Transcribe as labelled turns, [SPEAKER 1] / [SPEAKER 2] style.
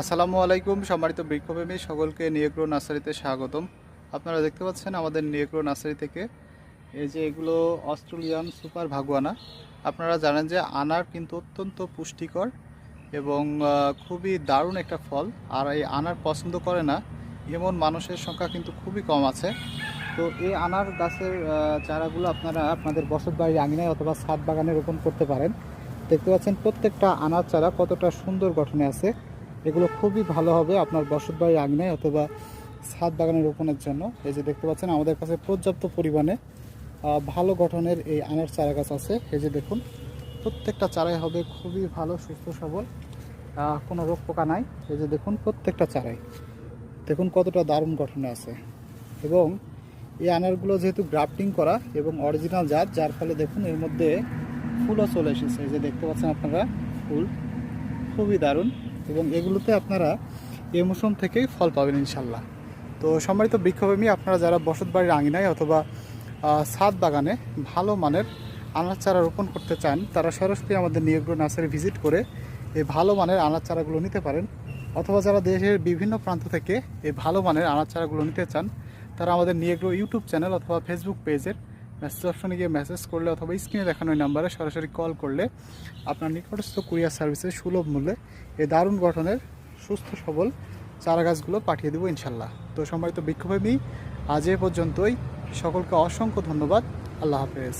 [SPEAKER 1] আসসালামু আলাইকুম, সম্মানিত বৃক্ষপ্রেমী, সকলকে নিয়েগ্রো নার্সারিতে স্বাগতম। আপনারা দেখতে পাচ্ছেন আমাদের নিয়েগ্রো নার্সারি থেকে এই যে এগুলো অস্ট্রেলিয়ান সুপার ভাগুয়ানা। আপনারা জানেন যে আনার কিন্তু অত্যন্ত পুষ্টিকর এবং খুবই দারুণ একটা ফল। আর এই আনার পছন্দ করে না, এমন মানুষের সংখ্যা কিন্তু খুবই কম আছে। তো এই আনার গাছের চারাগুলো আপনারা আপনাদের বসত বাড়ির আঙিনায় অথবা ছাদ বাগানে রোপণ করতে পারেন। দেখতে পাচ্ছেন প্রত্যেকটা আনার চারা কতটা সুন্দর গঠনে আছে। এগুলো খুবই ভালো হবে আপনার বসত বাড়ির আঙিনায় অথবা ছাদ বাগানে রোপণের জন্য। এই যে দেখতে পাচ্ছেন, আমাদের কাছে পর্যাপ্ত পরিমাণে ভালো গঠনের এই আনার চারা গাছ আছে। এই যে দেখুন, প্রত্যেকটা চারাই হবে খুবই ভালো, সুস্থ, সবল কোনো রোগ পোকা নাই। এই যে দেখুন, প্রত্যেকটা চারাই। দেখুন কতটা দারুণ গঠনে আছে। এবং এই আনারগুলো যেহেতু গ্রাফটিং করা এবং অরিজিনাল জাত, যার ফলে দেখুন এর মধ্যে ফুলও চলে এসেছে। এই যে দেখতে পাচ্ছেন আপনারা, ফুল। খুবই দারুণ। এবং এগুলোতে আপনারা এ মৌসুম থেকেই ফল পাবেন ইনশাল্লাহ। তো সম্মানিত বৃক্ষপ্রেমী, আপনারা যারা বসত বাড়ির আঙিনায় অথবা ছাদ বাগানে ভালো মানের আনার চারা রোপণ করতে চান, তারা সরাসরি আমাদের নিয়োগ্র নার্সারি ভিজিট করে এই ভালো মানের আনার চারাগুলো নিতে পারেন। অথবা যারা দেশের বিভিন্ন প্রান্ত থেকে এই ভালো মানের আনার চারাগুলো নিতে চান, তারা আমাদের নিয়েগ্রো ইউটিউব চ্যানেল অথবা ফেসবুক পেজের মেসেজ অপশনে গিয়ে মেসেজ করলে অথবা স্ক্রিনে দেখানো নাম্বারে সরাসরি কল করলে আপনার নিকটস্থ কুরিয়ার সার্ভিসের সুলভ মূল্যে এই দারুণ গঠনের সুস্থ, সবল চারা গাছগুলো পাঠিয়ে দেবো ইনশাল্লাহ। তো সম্মানিত বিক্ষোভেমি আজ এ পর্যন্তই। সকলকে অসংখ্য ধন্যবাদ। আল্লাহ হাফেজ।